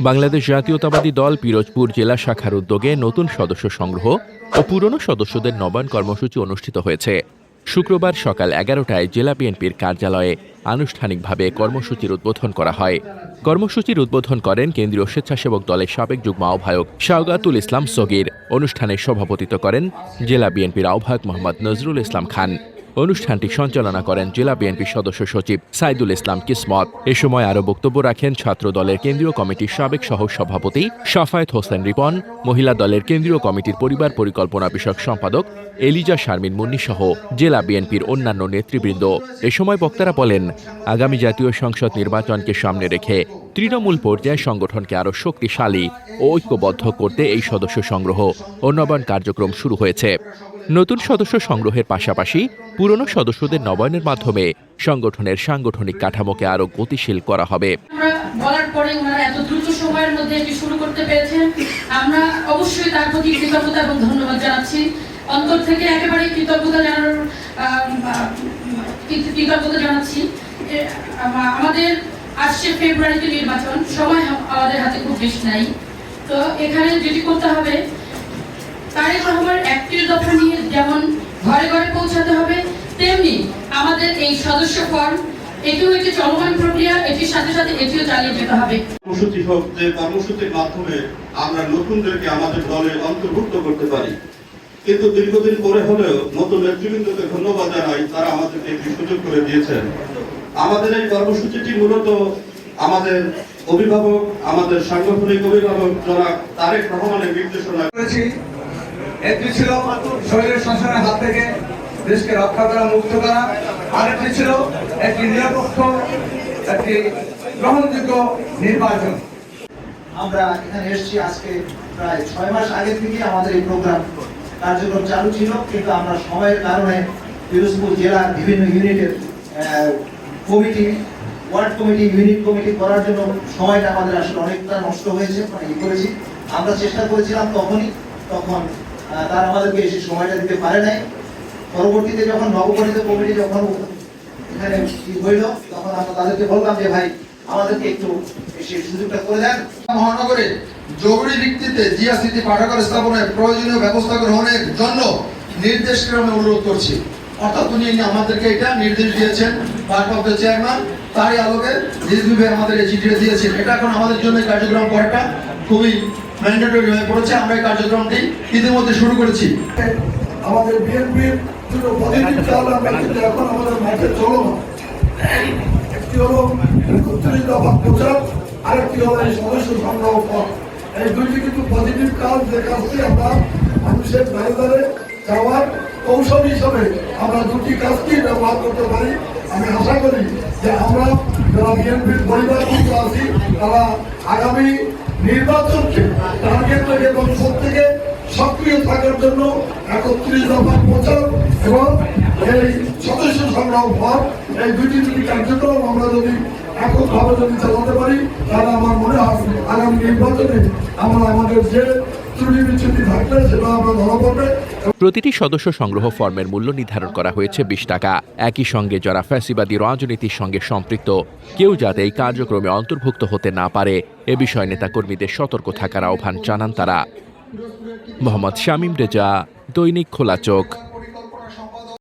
বাংলাদেশ জাতীয়তাবাদী দল পিরোজপুর জেলা শাখার উদ্যোগে নতুন সদস্য সংগ্রহ ও পুরনো সদস্যদের নবায়ন কর্মসূচি অনুষ্ঠিত হয়েছে। শুক্রবার সকাল এগারোটায় জেলা বিএনপির কার্যালয়ে আনুষ্ঠানিকভাবে কর্মসূচির উদ্বোধন করা হয়। কর্মসূচির উদ্বোধন করেন কেন্দ্রীয় স্বেচ্ছাসেবক দলের সাবেক যুগ্ম আহ্বায়ক শাওগাতুল ইসলাম সগির। অনুষ্ঠানে সভাপতিত্ব করেন জেলা বিএনপির আহ্বায়ক মোহাম্মদ নজরুল ইসলাম খান। অনুষ্ঠানটি সঞ্চালনা করেন জেলা বিএনপি সদস্য সচিব সাইদুল ইসলাম কিসমত। এ সময় আরও বক্তব্য রাখেন ছাত্র দলের কেন্দ্রীয় কমিটির সাবেক সহ সভাপতি সাফায়েত হোসেন রিপন, মহিলা দলের কেন্দ্রীয় কমিটির পরিবার পরিকল্পনা বিষয়ক সম্পাদক এলিজা শারমিন মুন্নি সহ জেলা বিএনপির অন্যান্য নেতৃবৃন্দ। এ সময় বক্তারা বলেন, আগামী জাতীয় সংসদ নির্বাচনকে সামনে রেখে তৃণমূল পর্যায়ে সংগঠনকে আরও শক্তিশালী ও ঐক্যবদ্ধ করতে এই সদস্য সংগ্রহ নবায়ন কার্যক্রম শুরু হয়েছে। নতুন সদস্য সংগ্রহের পাশাপাশি পুরনো সদস্যদের নবায়নের মাধ্যমে সংগঠনের সাংগঠনিক কাঠামোকে আরও গতিশীল করা হবে। অন্তর থেকে একেবারে কৃতজ্ঞতা কৃত- কৃতজ্ঞতা জানাচ্ছি। আমাদের আসছে ফেব্রুয়ারিতে নির্বাচন। সময় আমাদের হাতে খুব বেশি নাই। তো এখানে যেটি করতে হবে তারেক রহমান একত্রিশ দফা নিয়ে যেমন ঘরে ঘরে পৌঁছাতে হবে তেমনি আমাদের এই সদস্য ফর্ম এটিও একটি চলমান প্রক্রিয়া এটির সাথে সাথে এটিও চালিয়ে যেতে হবে। কর্মসূচি হোক যে কর্মসূচির মাধ্যমে আমরা নতুনদেরকে আমাদের দলে অন্তর্ভুক্ত করতে পারি। কিন্তু দীর্ঘদিন পরে হলেও নতুন নেতৃবৃন্দকে ধন্যবাদ জানাই তারা আমাদেরকে একটি সুযোগ করে দিয়েছেন। আমাদের এই কর্মসূচিটি মূলত আমাদের অভিভাবক আমাদের সাংগঠনিক অভিভাবক যারা তারেক রহমানের নির্দেশনা। করেছি। একটি ছিল শরীরের শাসনের হাত থেকে দেশকে রক্ষা করা, মুক্ত করা। আরেকটি ছিল একটি নিরপেক্ষ, একটি গ্রহণযোগ্য নির্বাচন। আমরা এখানে এসেছি আজকে প্রায় ছয় মাস আগে থেকে আমাদের এই প্রোগ্রাম কার্যক্রম চালু ছিল, কিন্তু আমরা সময়ের কারণে পিরোজপুর জেলার বিভিন্ন ইউনিটের committee, ward committee, unit committee করার জন্য সময়টা আমাদের আসলে অনেকটা নষ্ট হয়েছে মানে করেছি। আমরা চেষ্টা করেছিলাম তখনই, তখন তারা আমাদেরকে এসে সময়টা দিতে পারে নাই। পরবর্তীতে যখন নবগঠিত কমিটি যখন এখানে হইল, তখন আমরা তাদেরকে বললাম যে, ভাই, আমাদেরকে একটু এসে সুযোগটা করে দেন। মহানগরে জরুরি ভিত্তিতে জিয়া স্মৃতি পাঠাগার স্থাপনের প্রয়োজনীয় ব্যবস্থা গ্রহণের জন্য নির্দেশ ক্রমে অনুরোধ করছি। অর্থাৎ উনি আমাদেরকে এটা নির্দেশ দিয়েছেন ভারপ্রাপ্ত চেয়ারম্যান তারই আলোকে আমাদের এই চিঠিটা দিয়েছেন। এটা এখন আমাদের জন্য কার্যক্রম করাটা খুবই ম্যান্ডেটরি হয়ে আমরা এই কার্যক্রমটি ইতিমধ্যে শুরু করেছি। আমাদের বিএনপির দুটো পজিটিভ আমরা কিন্তু এখন আমাদের মাঠে চলো একটি হলো একত্রিশ দফা প্রচার আরেকটি হলো এই সদস্য সংগ্রহ পথ। এই দুইটি কিন্তু পজিটিভ কাজ যে কাজটি আমরা মানুষের ধারে যাওয়ার কৌশল হিসাবে আমরা দুটি কাজটি ব্যবহার করতে পারি। আমি আশা করি যে আমরা যারা বিএনপির পরিবার আছি, তারা আগামী নির্বাচনকে টার্গেট রেখে এবং প্রত্যেকে সক্রিয় থাকার জন্য একত্রিশ দফা প্রচার এবং এই সদস্য সংগ্রহ ফর এই দুটি দুটি কার্যক্রম আমরা যদি এককভাবে যদি চালাতে পারি, তাহলে আমার মনে হয় আগামী নির্বাচনে আমরা আমাদের যে প্রতিটি সদস্য সংগ্রহ ফর্মের মূল্য নির্ধারণ করা হয়েছে বিশ টাকা। একই সঙ্গে যারা ফ্যাসিবাদী রাজনীতির সঙ্গে সম্পৃক্ত, কেউ যাতে এই কার্যক্রমে অন্তর্ভুক্ত হতে না পারে, এ বিষয়ে নেতাকর্মীদের সতর্ক থাকার আহ্বান জানান তারা। মোহাম্মদ শামীম রেজা, দৈনিক খোলা চোখ।